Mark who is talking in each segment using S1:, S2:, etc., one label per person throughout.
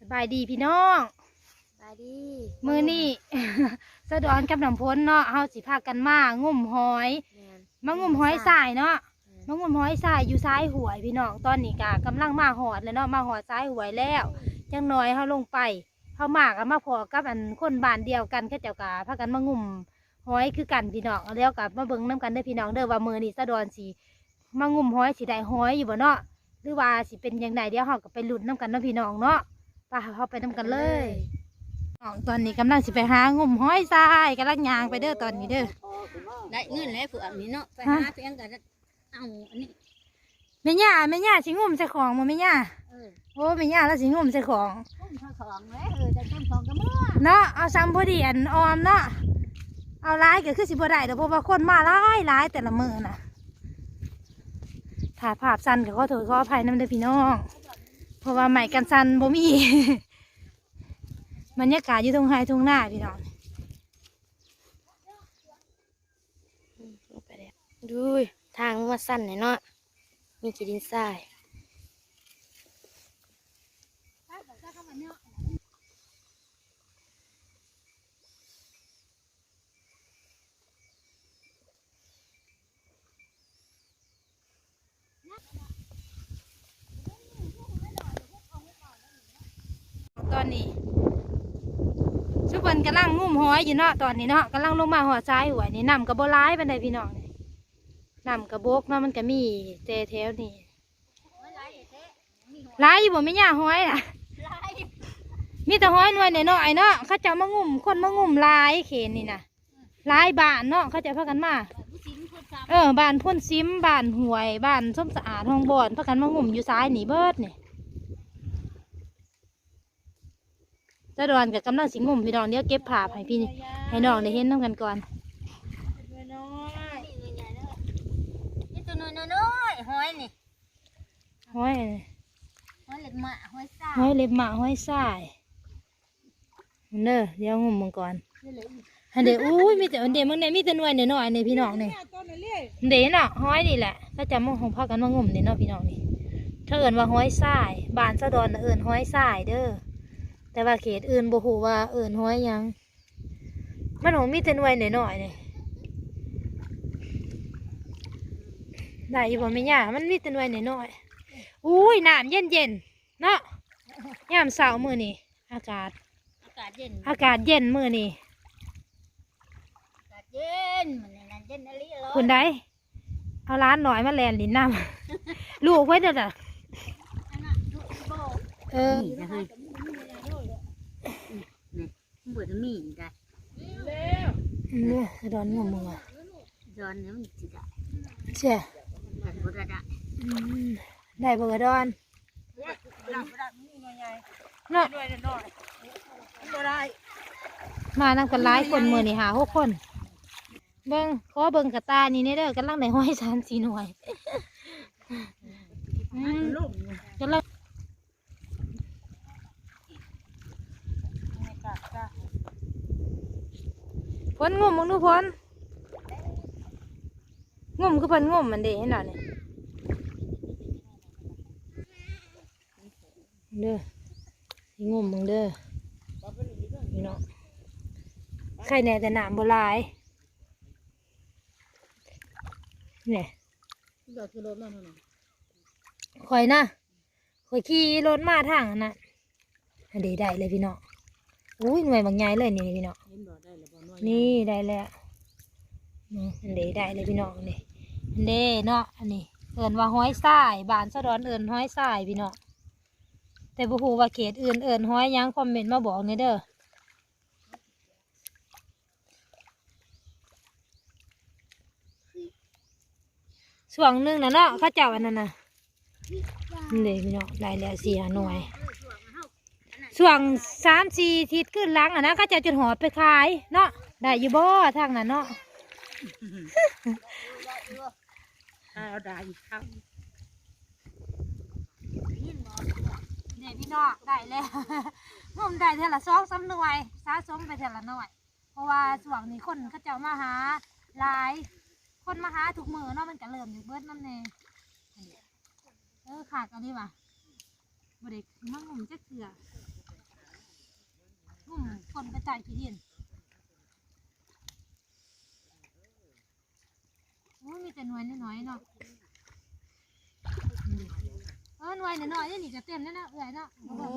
S1: สบายดีพี่น้อง
S2: บายดี
S1: มือนี่ สะดอนกับน้ำพ้นเนาะเฮาสิพากันมางุ่มหอย
S2: แม่น
S1: มางุ่มหอยสายเนาะ
S2: แม่น
S1: มางุ่มหอยสายอยู่ซ้ายหวยพี่น้องตอนนี้กะกำลังมาหอดแล้วเนาะมาหอดซ้ายหวยแล้วจังน้อยเฮาลงไปเฮามากับมาพอกับอันคนบ้านเดียวกันเขาเจ้ากะพากันมางุ่มหอยคือกันพี่น้องแล้วกับมาเบิ่งน้กันเด้อพี่น้องเด้อว่ามือนี่สะดอนสิมางุ่มหอยสิได้หอยอยู่บ่เนาะหรือว่าสิเป็นยังไงเดี๋ยวเฮาก็ไปลุ้นน้กันเนาะพี่น้องเนาะ ไปเฮาไปน้กันเลยน้องตอนนี้กำลังสิไปหางมห้อยทรายกำลังยางไปเด้อตอนนี้เด้อ
S2: ได้เงินแล้วเผื่ออันนี้เนาะไป
S1: ฮะ
S2: หาเพียงกันเอาอันนี้
S1: แม่ย่าแม่ย่าสิงมใส่ของมาแม่ย่า
S2: เออ
S1: โอ้แม่ย่าแล้วสิงมใส่ของ
S2: ต้มข้าวของแล้วเออจะต้มของก็มั่ว
S1: เนาะเอาซ้ำพอดีอันออมเนาะเอาร้ายก็คือสิบ่ได้เด้อเพราะว่าคนมาร้ายร้ายแต่ละมือน่ะถ่ายภาพสั้นก็ขอโทษขออภัยน้ำเด้อพี่น้อง เพราะว่าใหม่กันสั้นบ่มีบรรยากาศอยู่ตรงไฮทุ่งหน้าพี่น้อง
S2: ดูทางมาสั้นหน่อยเนาะมีกี่ดินทราย
S1: อนนี้ชุบเพิ่นกำลังงุ่มหอยอยู่เนาะตอนนี้เนาะกำลังลงมาหัวซ้ายหัวนี่น้ำกระโบร้ายปันไดพี่น้องนี่น้ำกระโบกเนาะมันก็มีเจแถวนี่ร้ายอยู่บ่ไม่ย่าหอยล่ะมีแต่หอยหน่วยน้อยๆเนาะเขาจะมางุ่มคนมางุ่มหลายเขนนี่นะหลายบ้านเนาะเขาจะพากันมาเออบ้านพ่นซิมบ้านหวยบ้านส้มสะอาดห้องบอนพากันมางุ่มอยู่ซ้ายนี่เบิดนี่เจ้าดอนกับกำลังสิงุ่มพี่น้องเดี๋ยวเก็บภาพให้พี่ให้น้องได้เห็นน้ำกันก่อน
S2: นี่ตัวน้อยน้อยหอยนี่
S1: หอย
S2: หอยเล็กหมาหอยซ่า
S1: หอยเล็บหมาหอยทรายเด้อเดี๋ยวงุ่มมังก่อนอันเดี๋ยวอุ้ยมีแต่อันเดี๋ยวมึงเนี่ยมีแต่หน่วยน้อยๆเนี่ยพี่น้องเนี่ยเดี๋ยวเนาะหอยนี่แหละถ้าจำมึงของพากันมางุ่มเนี่ยเนาะพี่น้องนี่ถ้าเอิญว่าหอยทรายบ้านสะดอนน่ะเอิญหอยทรายเด้อ แต่ว่าเขตอื่นบ่ฮู้ว่าเอิญหอยหยัง มันของมีแต่หน่วยน้อยๆเนี่ยได้อยู่บ่แม่ย่ามันมีแต่หน่วยน้อยๆอุ้ยน้ำเย็นๆเนาะยามเช้ามื้อนี้อากาศ
S2: อากาศเย็น
S1: อากาศเย็นมื้อนี้
S2: อากาศเย็นมันนั่นเย็นอะไรเลย
S1: คุณได้เอาร้านหน่อยมาแลนลิ้นน้ำ ลูกไว้เด้อจ้ะ
S2: อันนั้นลูกโบ
S1: เออ
S2: นี่นะเฮ้ยนี่ เบิดมีได้
S1: เนี่ยดอนงมมึงอะ
S2: ย้อนนี่มันสิได้
S1: เชี่ย
S2: แต่บ่ได้ได้
S1: อืมได้บอร์ดอนเนาะมานั่งกันหลายคนมือนี่หาหกคน เบิ้งขอเบิ้งกระตานี่เนี่ยเด้อกำลังในห้อยสามสี่หน่วยอืมกำลัง พ้นงมมึงดูพ้นงมคือเพ้นงมมันเด้เห็นหน่อยนี่เด้อสิงมมึงเด้อพี่น้องใครแน่แต่หนามโบหลายเนี่ย
S2: เดี๋ยวคือรถมาหน่อย
S1: ข่อยนะข่อยขี่รถมาทางนั้นนะอันเดได้เลยพี่น้อง อุ้ยหน่วยบางใหญ่เลยนี่พี่น้อง
S2: เห็นบ่ได้แล้วบ่น้อย
S1: นี่ได้แล้วนี่อันเดได้เลยพี่น้องนี่อันเดเนาะอันนี้เอินว่าห้อยทรายบานสะดอนเอินห้อยทรายพี่น้องแต่บุหูว่าเขตอื่นเอินห้อยหยังคอมเมนต์มาบอกนี่เด้อส่วงหนึ่งนะเนาะเข้าเจ้าอันนั้นนะนี่เด้พี่น้องได้แล้วสี่หาหน่วย ส่วงสามสี่ทิศขึ้นหลังอะนะก็จะจนหอดไปขายเนาะได้อยู่บ่ทางนั้นเนาะ
S2: เอาได้อีกครั้ง
S1: เนี่ยพี่น้องได้แล้วงมได้เท่าละสองสามหน่วยสะสมไปเท่าละหน่วย เพราะว่าส่วงนี้คนเขาเจ้ามาหาหลาย คนมาหาทุกมือเนาะมันก็เริ่มอยู่เบิดน้ำเนเออขาดอันนี้ว่ะบริกมางมจะเกลือ งุ่มคนกระจายขี้ดินโอ้ยมีแต่หน่วยน้อยๆเนาะเออหน่วยน้อยๆนี่นี่จะเต็มแล้วนะเอื่อยเนาะบ่บอก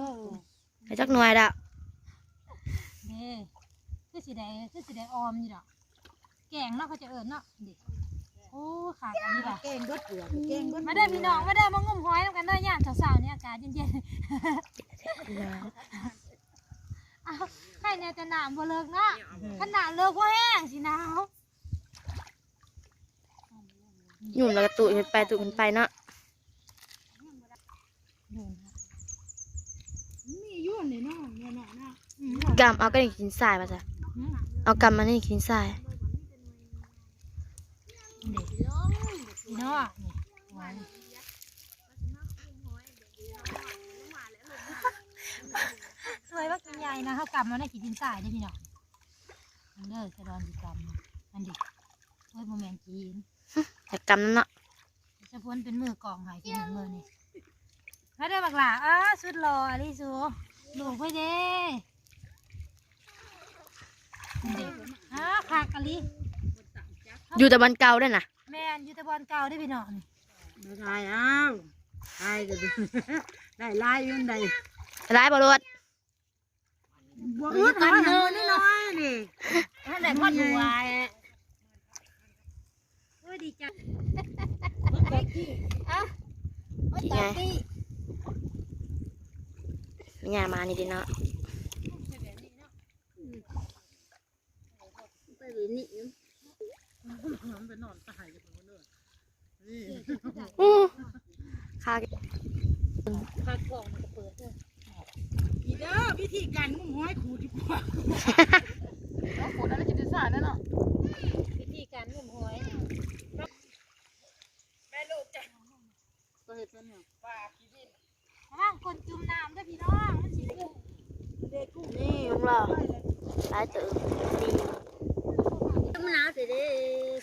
S3: ไปจักหน่วยละ
S1: เด้คือสีแดงคือสีแดงออมนี่ดอกแกงเนาะเขาจะเอิญเนาะดิโอ้ขาดอันนี้ล่ะ
S2: แกงเบิดเปลือกแกงเบิด
S1: มาเด้อพี่น้องมาเด้อมางุ่มหอยน้ำกันเด้อย่ามสาวๆนี่อากาศเย็นๆอ้าว ใครเนี่ยจะหนามบ่เลิกเนาะขนาดเลิกว่าแห้งสิหนาว
S3: หยุ่มแล้วก็ตุขึ้นไปตุขึ้นไปเนาะ
S2: มีอยู่นี่เนาะเนี่ยเนาะเนาะ
S3: กำเอาก็ได้กินทรายมาจ้ะเอากำมานี่กินทราย
S1: พี่น้องนี่หอยส วยว่ากินใหญ่นะเขากำมาได้กี่ดินทรายได้อพี่น้องอันเด้อสะดอนดีกำอันดิโอ้ยโมแมนจีน
S3: แต่กำนั้นเนาะ
S1: จะพ้นเป็นมือกองหายกินหนึ่งมือนี่มาได้อบักหล่าอ้าสุดหล่ออลิสูลูกไปเด้นี่เด้อ้าขากะลิ
S3: อยู่แต่บันเก่าด้วยนะ
S1: แม่นอยูแตะบอลเก่าได้อพี่น้องนี่
S2: ไม่ได้อ้าวได้ก็ดีได้ลายอยืนได้
S3: ร้ายบรวด
S2: บ่อึดกันเนาะนี่น้อยนี่
S1: นั่นแหละพ่อหนูอะโอ้ยดีจังอะ
S3: กี่ไงมีงานมานี่ดิเนาะ
S2: ไปเลยนี่
S3: อู้คา
S1: ขากล่องมันก็เปิดเด้อ
S2: อี เด้อวิธีการงุ้มห้อยขูดดีกว่า
S1: วิธีการงุ่มหอย
S2: ก็เฮ็ดเป็นเนี่ยปลาขี้ดิน
S1: ว่างคนจุ่มน้ำเด้อพี่น้องมันสิเด้อ
S2: เด็กกุ้ง
S3: นี่ลุงเราร้ายเจอดี
S2: ต้องหนาวสิเด้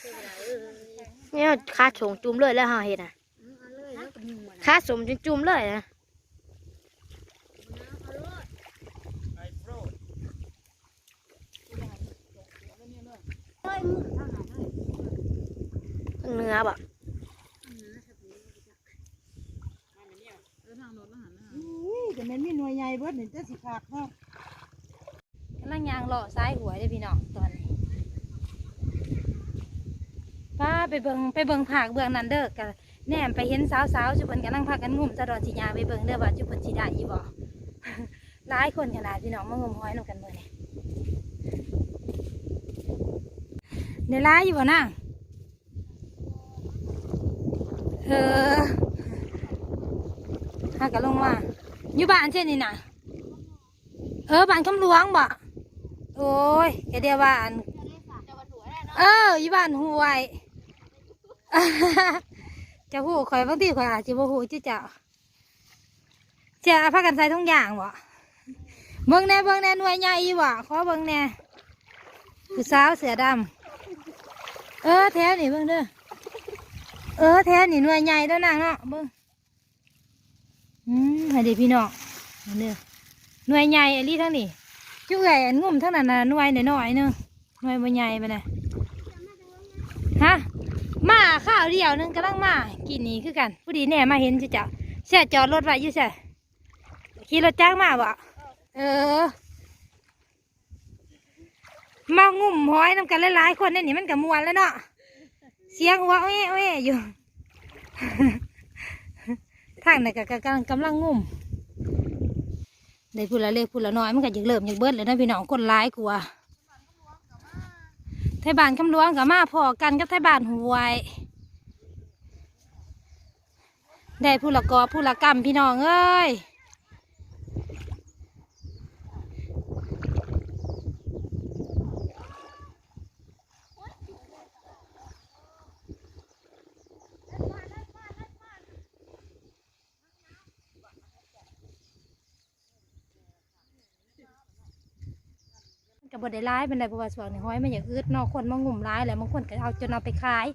S2: สิบ่ได้เอ้ย
S3: นี่คาชงจุ่มเลยแล้วเฮาเห็นอะ
S2: เอาเลยนะกับมึงมัน
S3: คาสมจนจุ่มเลยนะ
S2: เฮ้ยมึงทางไหนเฮ้ย
S3: เนื้อบ่
S2: อุ้ยแต่มันมีหน่วยใหญ่เบิดนี่จะสิขาดเนาะ
S1: กำลังยางเลาะซ้ายหัวเด้อพี่น้องตอนนี้ป้าไปเบิ่งไปเบิ่งผากเบื้องนั้นเด้อกะแนมไปเห็นสาวๆจุเพิ่นกำลังพากันงุ่มสะดอนสิยางไปเบิ่งเด้อว่าจุเพิ่นสิได้อีบ่หลายคนขนาดพี่น้องมางุ่มหอยนำกันมื้อนี้ ได้หลายอยู่บ่นางเออหากันลงมาอยู่บ้านเช่นนี่น่ะเออบ้านคำหลวงบ่โอ้ยแกเดียวบ้านเอออยู่บ้านห้วยจะหูข่อยบางทีข่อยอาจจะบ่หูจิเจ้าจะพากันใส่ทุกอย่างบ่เบิ่งแน่เบิ่งแน่หน่วยใหญ่ยู่บ่ขอเบิ่งแน่ผู้สาวเสือดำ เออแถวนี่เบิ่งเด้อเออแถวนี่หน่วยใหญ่แล้วนางเนาะเบิ่งอืมให้เด็กพี่น้องเอาเด้อหน่วยใหญ่อันนี้ทั้งนี้จุเอ๋ยอันงุ่มทั้งนั้นน่ะหน่วยน้อยๆเนึงหน่วยบ่ใหญ่ปานใดฮะมาข้าวเดียวนึงกำลังมากินนี่คือกันผู้ดีแน่มาเห็นจะจ้ะเสียจอดรถไว้อยู่ใช่ขี่รถจ้างมาบ่เออ มางุ่มห้อยน้ำกันหลายๆคนในนี่มันกับมวนแล้วเนาะเสียงหัวเอ้ยเอ้ยอยู่ทางไหนนก็กำลังกำลังงุ่มได้พูดละเล็กพูดละน้อยมันก็ยังเริ่มยังเบิดเลยนะพี่น้องคนร้ายกว่าไทยบ้านคำหลวงกับมาพอกันกับไทยบ้านหวยได้ผู้ละกอผู้ละกรรมพี่น้องเอ้ย บบได้ร้ายเป็นไรเพราะว่าส่วนนี้ห้อยมันอย่างอืดเนอกคนมางุ่มร้ายแหละบางคนก็เอาจนเอาไปขาย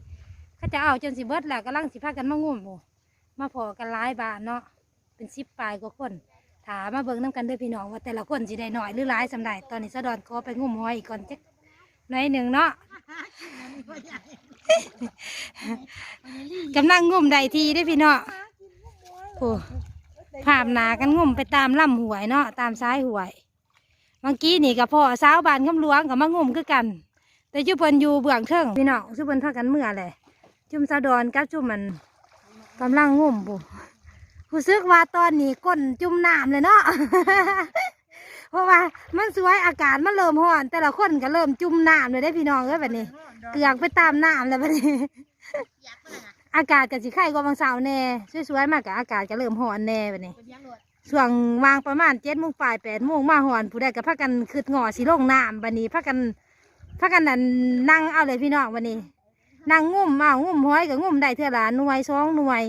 S1: เขาจะเอาจนสิเบิดแหละก็ลังสิพากันมางุ่มโอ้มาพอกันร้ายบานเนาะเป็นสิบปลายกว่าคนถามมาเบิ่งน้ำกันเด้อพี่น้องว่าแต่ละคนสิได้หน่อยหรือหลายสำใดตอนนี้สะดอนขอไปงุ่มหอยอีกก่อนจักหน่อยหนึ่งเนาะกำลังงุ่มได้ทีได้อพี่เนาะโอ้ภาพหนากันงุ่มไปตามลำหวยเนาะตามซ้ายหวยเมื่อกี้นี่กับพ่อสาวบานคำหลวงกับมางุ่มคือกัน แต่จุเพิ่นอยู่เบื้องเทิงพี่น้องจุเพิ่นพากันเมื่อเลยจุ่มสะดอนกับจุ่มมันกำลังงุ่มบุรู้สึกว่าตอนนี้ก้นจุ่มน้ำเลยเนาะเพราะว่ามันสวยอากาศมันเริ่มร้อน แต่ละคนก็เริ่มจุ่มน้ำเลยได้พี่น้องเอ้ยแบบนี้ เกือกไปตามน้ำแล้วแบบนี้
S2: อากา
S1: ศก็สิไข่กว่าบางสาร์แน่สวยๆมากกับอากาศก็เริ่มร้อนแน่แบบนี้
S2: เป็นยังรวด
S1: ช่วงวางประมาณเจ็ดโมงปลายแปดโมงมาหอน ผู้ใดก็พากันคืดงอสีลงน้ำบันนี้พากันพากันนั่นนั่งเอาเลยพี่น้องวันนี้นั่งงุ่มเอางุ่มห้อยกับงุ่มได้เท่าละหน่วยสองหน่วย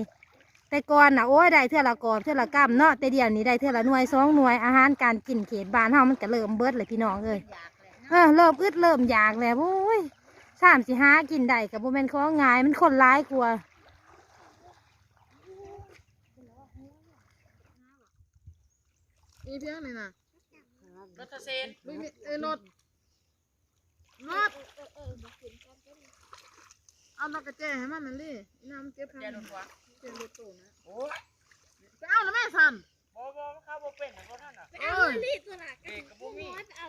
S1: แต่ก่อนน่ะโอ้ยได้เท่าละกอบเท่าละกำเนาะแต่เดี๋ยวนี้ได้เท่าละหน่วยสองหน่วยอาหารการกินเขตบ้านเฮามันก็เริ่มเบิดเลยพี่น้อง
S2: เลย
S1: เออเริ่มอึดเริ่มอยากแล้วโอ้ยสามสิหากินได้กับโบแมนต์ของง่ายมันคนร้ายกลัวา
S4: มีเพียงนี่นะ
S5: รถเซน
S4: ไม่มีเอ้ยรถรถเอาดอกกระเจให้มันนั่นเลยอีน้ำเก็บทาง
S5: แกโดนหัว
S4: เก็บรถตู้นะ
S5: โอ้ย
S4: ไปเอาแล้วแม่สัน
S5: บอบอข้าวบ่เป็นของท่านอะ
S4: เอ้ย
S5: เด็กกับบ่มี
S4: ถ้า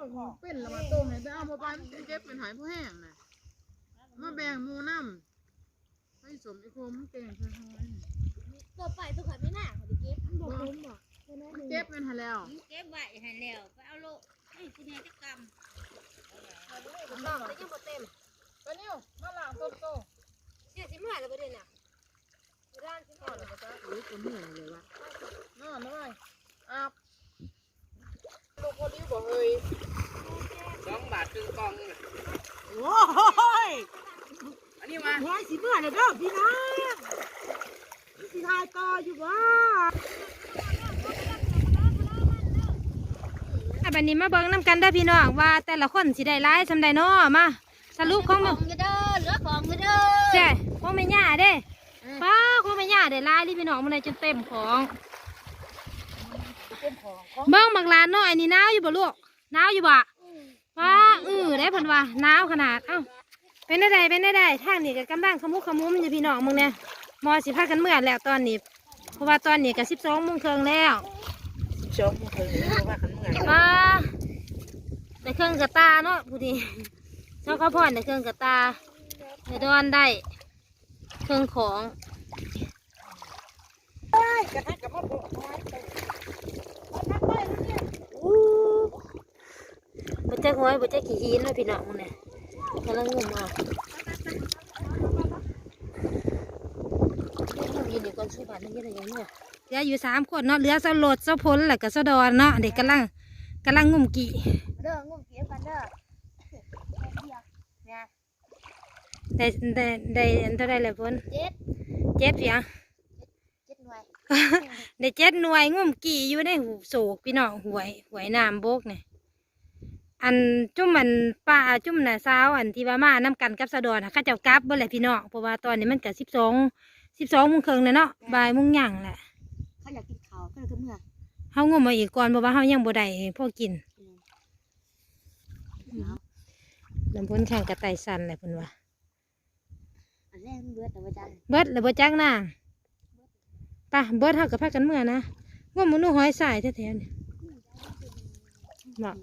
S4: กับของเป็นแล้วมาต้มเนี่ยไปเอามาไปมันเก็บเป็นหายผู้แห้งน่ะมาแบ่งหมูน้ำให้สมไอ้โคมเก่งใช่ไหม
S2: ตัวไปตัวข่อยไม่น่าเขาไปเก็บ
S4: บอกมันเก็บเป็นหาแล้ว
S2: เก็บไว้ให้แล้วไปเอาโลไอ้ที่นี่จะก
S1: ต้องแต่ยังบ่เต็ม
S4: ไปนิ้วมาหล้างต้นโต
S1: เสียสิมาแล้วประเด็นน่ะร้านสิมาแล้วจ้ะ
S4: โอ้ยคนเหนื่อยเลยวะนอนเลยอาบลูกคนนี้บอกเฮ้ย
S5: สองบาทครึ่งกอง
S4: โอ้ย
S5: อันนี้มา
S4: หัวสิเมื่อเลยเด้อพี่น้อง ทายต่ออยู่ว่า
S1: อะบัดนี้มาเบิ่งน้ำกันเด้อพี่น้องว่าแต่ละคนสิได้ร้ายสำใดเนาะมาสรุปำของ
S2: ข
S1: มึ
S2: องงอยู่เด้อเหลือของอยู่เด้อ
S1: แช่ของแม่ย่าเด้ป้าของแม่ย่าได้ร้ายลิพี่น้องมันได้จนเต็มของเบิ่งบักหลานน้อยนี่หนาวอยู่บ่ลูกหนาวอยู่บ่ป้าอือได้เพิ่นว่าหนาวขนาดเอ้าเป็นได้ใดเป็นได้ใดทางนี้ก็กำลังขมุกขมุมอยู่พี่น้องมึงเนี่ย มอสิพากันเมื่อแล้วตอนนี้ เพราะว่าตอนนี้ก็สิบสองโมงครึ่งแล้ว
S5: สองเคยว่าขันเมื่อย
S1: ป้าได้เครื่องกระตาเนาะผู้ดีเจ้าข้าวพอนได้เครื่องกระตาได้ดอนได้เครื่องของ
S5: กระทะกับพ่อบอกน้อย
S1: บ่จักห้อยบ่จักขี้หินเลยพี่น้องมึงเนี่ยกำลังงมเอา ยืนอยู่ก่อนสู้บาทนึงยังไงเนี่ยเหลืออยู่สามคนเนาะเหลือเสาโลดเสาพ้นแล้วก็เสาดอนเนาะเด็กกำลังกำลังงุ่มกี่
S2: เด้องุ่มเก็บกันเด้อ
S1: ได้ได้ได้อันเท่าไรเลยพ้น
S2: เจ็ด
S1: เจ็ดเพียง
S2: เจ็ดหน่วย
S1: ได้เจ็ดหน่วยงุ่มกี่อยู่ในหูโศกพี่น้องหวยหวยน้ำโบกเนี่ยอันจุ่มมันป้าจุ่มน่ะสาวอันที่ว่ามาน้ำกันกับสะดอนน่ะเข้าเจ้ากลับเบ่แหละพี่น้องเพราะว่าตอนนี้มันก็สิบสอง สิบสองโมงครึ่งแล้วเนาะบ่ายโมงหย่างแหละ
S2: เขาอยากกินข้าวก็เลยก็เมื่อ
S1: เฮางมมาอีกก่อนเพราะว่าเฮายังบ่ได้พอกินลำพ้นแข่งกระไตสันแหละเพิ่นว่า
S2: อันแรกมันเบื่อแต่ว่าจัน
S1: เบิดแล้วบ่จักนางไป่ะเบิดเฮากับพากันเมื่อนะงมมันนู่หอยสายแท้ๆเนี่ยบอก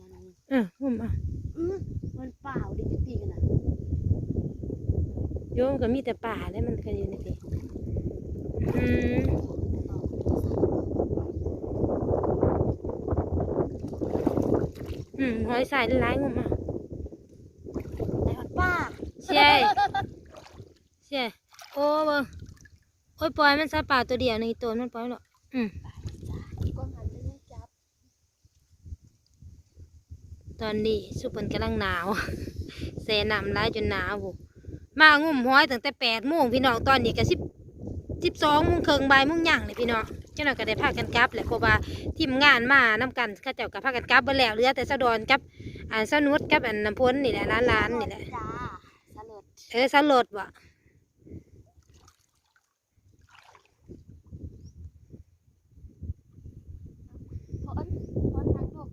S1: เอองมเอา
S2: อือมันเปล่าดิจุตีกันนะ
S1: โยมก็มีแต่ป่าแล้วมันก็อยู่ในที่ อืมอืมหอยสายหลายๆงมเอา
S2: ไอ้หอดป้า
S1: เชี่ยเชี่ยโอ้เบิ่งโอ้ยปล่อยมันซะป่าตัวเดียวนี่ตัวมันปล่อยหรอกอืม
S2: ก้มหันไปนี่จับ
S1: ตอนนี้สุพรรณกำลังหนาวเสน้ำร้ายจนหนาวบุมางุ่มห้อยตั้งแต่แปดโมงพี่น้องตอนนี้ก็สิบ สิบสองมุ่งเคิงใบมุ่งย่างเลยพี่น้องเจ้าหน่อยก็ได้พากันกลับแหละเพราะว่าทีมงานมานำกันข้าเจ้าก็พากันกลับเบแล้วเรือแต่สะดอนกับอ่าสนุดกับอันน้ำพ้นนี่แหละร้านร้านนี่แหละเออสลดวะ
S4: พ้นพ้นนักลูก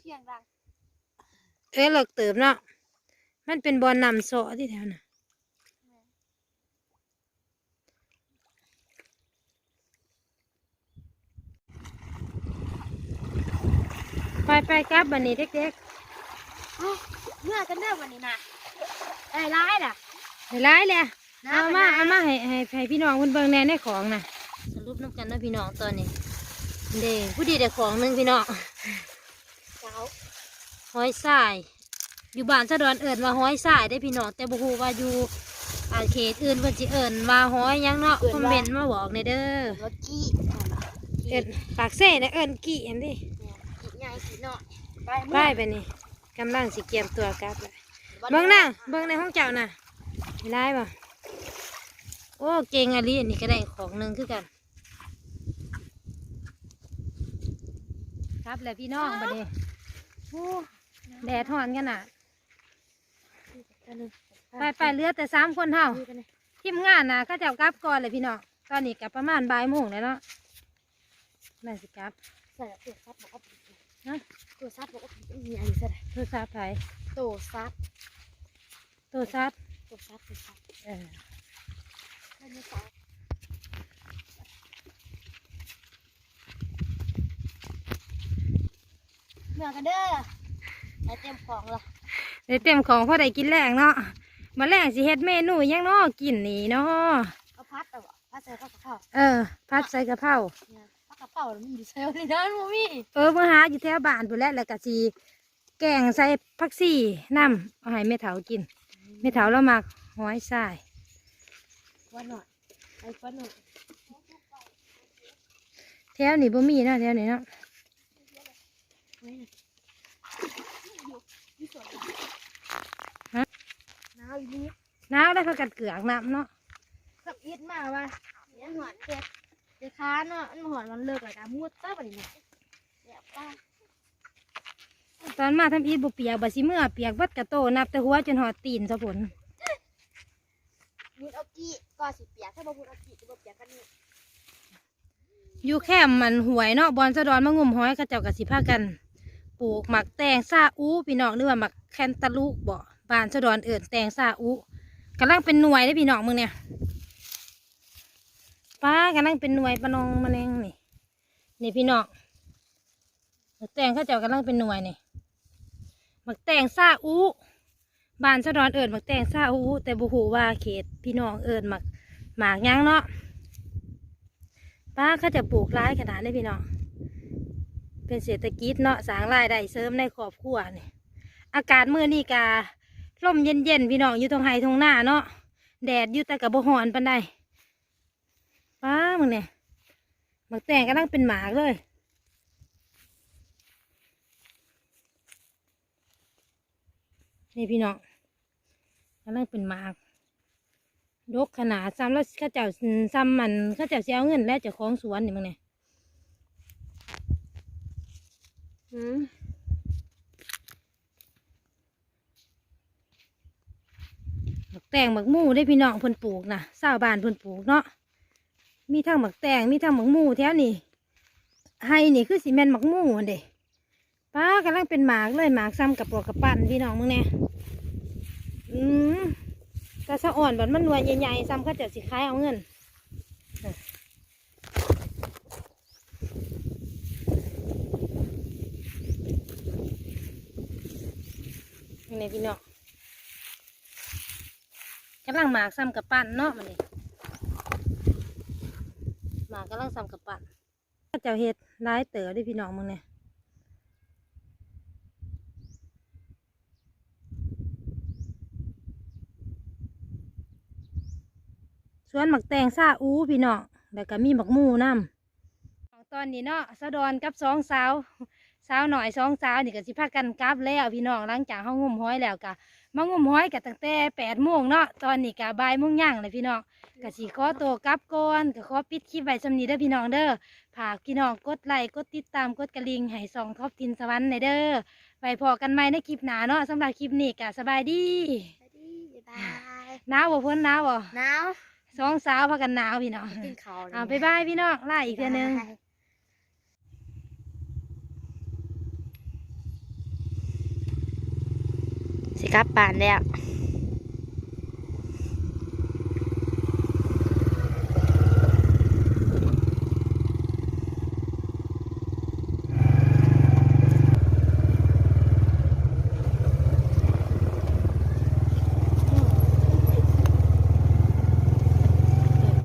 S4: เสี
S2: ยงดัง
S1: เออหลักเติมเนาะมันเป็นบอลนำโซที่แถวน่ะ ไปไปครับบันนี้เด็ก
S2: เมื่อกันเด้อวันนี้นะไอ้ร้ายน่ะ
S1: ๆให้ร้ายเลยเอามาเอามาให้ให้ให้พี่น้องเพิ่นเบิ่งแหน่ในของน่ะสรุปน้ำกันเนาะพี่น้องตอนนี้เด้ผู้ดีได้ของหนึงพี่น้อง
S2: เจ้า
S1: ห้อยสาย อยู่บ้านสะดอนเอิญว่าห้อยสายได้พี่น้องแต่บ่ฮู้ว่าอยู่อาเขตอื่นเพิ่นสิเอิญว่าห้อยหยังเนาะคอมเมนต์มาบอกในอยเด้อ
S2: รถกี้
S1: เอิญปากเซ่นะเอิญกี่อันดิ
S2: เนี่ยกินใหญ่กินน้อยไป
S1: ไปไปนี่กำลังสิเกียมตัวกลับเลยเบิ่งนะเบิ่งในห้องเจ้าน่ะเห็นได้ป่ะโอ้เก่งอะลิอันนี้ก็ได้ของหนึงคือกัน ครับแล้วพี่น้องบัดนี้โอ้แดดร้อนกันน่ะไปไปเหลือแต่สามคนเฮาทีมงานนะเขาเจ้ากลับก่อนเลยพี่น้องตอนนี้กลับประมาณบ่ายโมงแล้วเนาะน่าสิกลับ
S2: ใส่ตัวซับบอกว่า
S1: ฮะ
S2: ตัวซับบอกว่าเป็นใหญ่ใส่
S1: โทรศัพท์ไผ
S2: ตัวซับ
S1: โทรศัพท์
S2: ตัวซับตัวซับ
S1: เออ
S2: ไม่ได้ซับเมื่อกันเด้อไอเต็มของละ
S1: ได้เต็มของพอได้กินแรงเนาะมาแรงสิเฮ็ดเมนูหยังเนาะกินนี่เนาะ
S2: เอาพัดเอาบ่พัดใส่ข้าวกะเพรา
S1: เออ ผัดใส่กะเพรา
S2: เนี่ย ข้าวกะเพรามันอยู่เซลล์นี่นะมูมี่
S1: เออมาหาอยู่แถวบ้านพุ่นแหละแล้วก็สิแกงใส่ผักซี่น้ำเอาให้แม่เฒ่ากินแม่เฒ่าเรามักหอยทราย
S2: วันหน่อยไอ้วันหน่อย
S1: แถวนี้บ่มีเนาะแถวนี้เนาะ
S2: หนาวอยู่นี่
S1: หนาวแล้วเขากัดเกลือกน้ำเนาะ
S2: สับอิดมาว่าเนี่ยหอนเจ็บ เจ็บขาเนาะมันหอนมันเลิกเลยกันมุดซะบัดนี้เนี่ยเนี่ยป้า
S1: ตอนมาทำอีทบ่เปียกบ่สิเมื่อเปียกเบัดกระโตนับแต่หัวจนหอดตีนซะผล
S2: มุดเอากี้ก็สิเปียกถ้าบ่มุดเอากี้จะบ่เปียกกันนี่
S1: อยู่แคมป์มันหวยเนาะบอลสะดอนมางุมห้อยเขาเจ้ากับสิพากัน ปลูกหมักแตงซาอูพี่น้องหรือว่าหมักแคนตาลูกบ่บานสะดอนเอิญแตงซาอูกำลังเป็นหน่วยได้อพี่น้องมึงเนี่ย ป้ากำลังเป็นหน่วยปะนองมะแนงนี่นี่พี่น้องหมักแตงเขาเจ้ากำลังเป็นหน่วยนี่หมักแตงซาอูบานสะดอนเอิญหมักแตงซาอูแต่บุหูว่าเขตพี่น้องเอิญหมักหมากยังเนาะป้าเขาจะปลูกร้ายขนาดนี้พี่น้องเป็นเศรษฐกิจเนาะสางรายได้เสริมในครอบครัวนี่อากาศมื้อนี้กาลมเย็นๆพี่น้องอยู่ตรงไห้ตรงหน้าเนาะแดดอยู่แต่กับบ่ฮ้อนปานใด ป้ามึงเนี่ยหมักแตงกำลังเป็นหมากเลยนี่พี่น้องกำลังเป็นหมากยกขนาดซ้ำแล้วข้าเจ้าซ้ำมันข้าเจ้าเสียเงินแล้วเจ้าของสวนนี่มึงเนี่ยอืมหมักแตงหมักมู่ได้พี่น้องเพิ่นปลูกนะชาวบ้านเพิ่นปลูกเนาะ มีทั้งหมักแตงมีทั้งหมักมูแถวนี่ให้นี่คือสีแมนหมักหมู่หั่นเด้ป้ากำลังเป็นหมากเลยหมากซ้ำกับปลอกกับปั้นพี่น้องมึงเนี่ยอืมกระสะอ่อนบัดมันนวยใหญ่ๆซ้ำเขาจะสิขายเอาเงินนี่พี่น้องกำลังหมากซ้ำกับปั้นเนาะมันนี่ หมากกำลังซ้ำกับปั้นเขาเจ้าเฮ็ดร้ายเต๋อด้วยพี่น้องมึงเนี่ยสวนหมักแตงซาอูพี่น้องแล้วก็มีหมักหมูน้ำตอนนี้เนาะสะดอนกับสองสาวสาวหน่อยสองสาวนี่ก็สิพากันกลับแล้วพี่น้องหลังจากเฮางมห้อยแล้วก็ มางมห้อยกันตั้งแต่แปดโมงเนาะตอนนี้ก็บ่ายโมงย่างเลยพี่น้องก็สิขอตัวกลับก่อนก็ขอปิดคลิปไว้สำนี้เด้อพี่น้องเด้อฝากพี่น้องกดไลค์กดติดตามกดกระลิงให้ส่องท็อปทินสวรรค์ในเด้อไปพอกันใหม่ในคลิปหน้าเนาะสำหรับคลิปนี้ก็สบายดี
S2: สวัสดีบ๊ายบาย
S1: หนาวบ่พ้นหนาวบ่
S2: หนาว
S1: สองสาวพากันหนาวพี่น้อง
S2: กินข้าว
S1: อ่าบ๊ายบายพี่น้องไล่อีกเทื่อนึง
S2: บ๊ายบาย
S3: สิกลับบ้านแล้ว